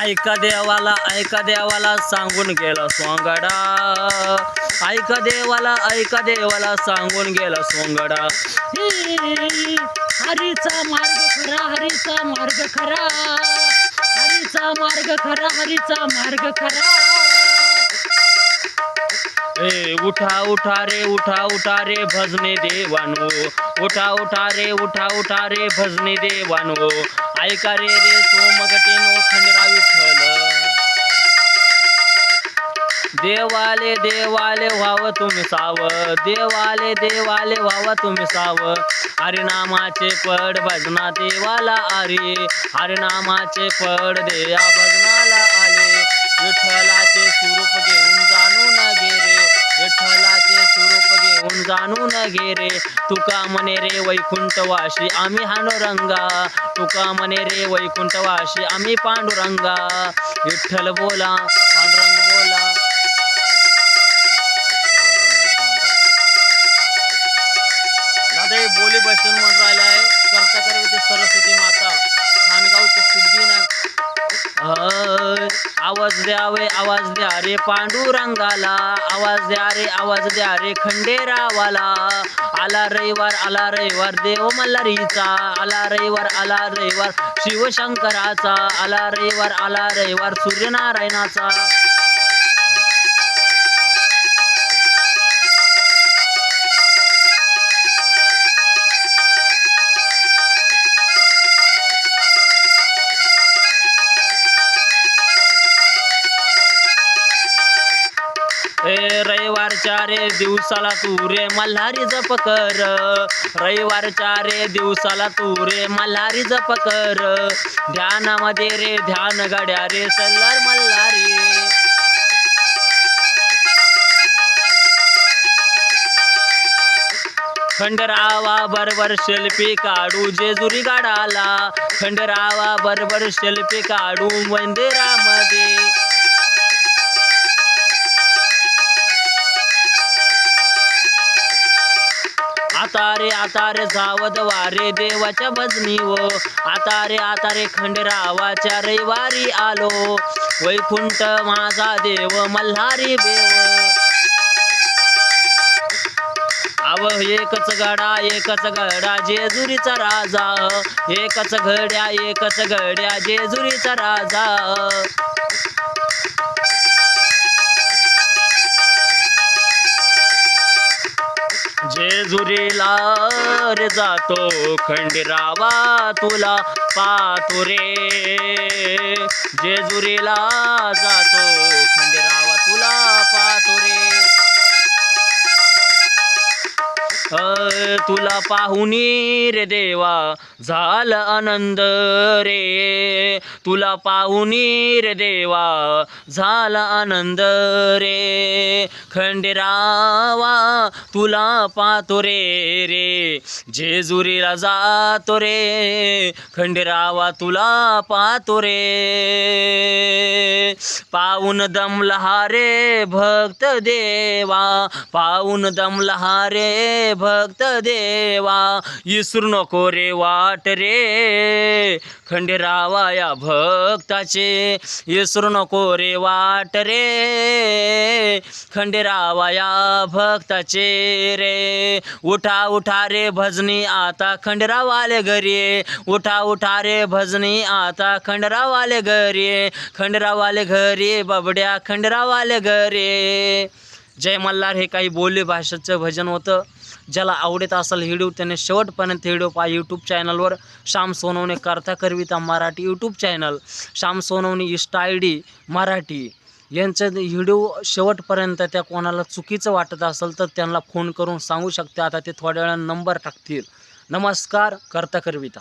ऐका देवाला ऐका देवाला सांगून गेला सोंगडा. ऐका देवाला ऐका देवाला सांगून गेला सोंगडा. हरीचा मार्ग खरा हरीचा मार्ग खरा. हरीचा मार्ग खरा हरीचा मार्ग खरा. ए उठा उठा रे उठा उठा रे भजने देवानो. उठा उठा रे उठा उठा रे भजने देवानो. ऐका रे रे सोमगटेनो खंडरा विठ्ठल. देवाले देवाले व्हाव तुम्ही साव. देवाले देवाले व्हाव तुम्ही साव. हरिनामाचे पड भजना देवाला आरे हरिनामाचे पड देया भजनाला आले. विठ्ठलाचे स्वरूप घेऊन जाणून गेरे विठ्ठलाचे जाणून घेऊन रे. तुका म्हणे रे वैकुंठवाशी आम्ही हानुरंगा. तुका म्हणे रे वैकुंठवाशी आम्ही पांडुरंगा. विठ्ठल बोला पांडुरंग बोला. दादा बोली बसून म्हणून राहिलं आहे करता सरस्वती माता. अय, आवाज द्यावे आवाज द्या रे पांडुरंगाला. आवाज द्या रे आवाज द्या रे खंडेरावाला. आला रविवार आला रविवार देव मल्हारीचा. आला रविवार आला रविवार शिवशंकराचा. आला रविवार आला रविवार सूर्यनारायणाचा. ए रविवारच्या रे दिवसाला तू रे मल्हारी जप कर. रविवारच्या रे दिवसाला तू रे मल्हारी जप कर. ध्यानामध्ये रे ध्यान गड्या रे सल्लर मल्हारी. खंडरावा बरोबर शिल्पी काढू जेजुरी गाडाला. खंडरावा बरोबर शिल्पी काढू मंदिरामध्ये. आता रे आता रे जावद वारे देवाच्या भजनी व आता रे आता रे खंडरावाच्या रविवारी आलो. वैकुंठ माझा देव मल्हारी देव. अव एकच गडा एकच गडा जेजुरीचा राजा. एकच घड्या एकच घड्या जेजुरीचा राजा. जेजुरीला जातो खंडरावा तुला पाहतो रे. जेजुरीला जातो खंडरावा तुला पाहतो तुला पाहुनी रे देवा झालं आनंद रे. तुला पाहुनी रे देवा झाला आनंद रे. खंडेरावा तुला पाहतो रे रे. जेजुरीला जातो रे. खंडेरावा तुला पाहतो रे. पाऊन दमला रे भक्त देवा पाऊन दमला रे भक्त देवा इसरू नको रे वाट रे. खंडेरावा या भक्ताचे इसरू नको रे वाट रे. खंडेरावा या भक्ताचे रे. उठा उठा रे भजनी आता खंडरावाले घरी उठा उठा रे भजनी आता खंडरावाले घरी खंडरावाले घरी बबड्या खंडरावाले घरी जय मल्हार हे काही बोली भाषेचं भजन होतं. ज्याला आवडत असेल व्हिडिओ त्याने शेवटपर्यंत व्हिडिओ पहा यूट्यूब चॅनलवर श्याम सोनवणे करता करविता मराठी यूट्यूब चॅनल श्याम सोनवणे इष्ट आय डी मराठी. यांचं व्हिडिओ शेवटपर्यंत त्या कोणाला चुकीचं वाटत असेल तर त्यांना फोन करून सांगू शकते. आता ते थोड्या वेळा नंबर टाकतील. नमस्कार करता करविता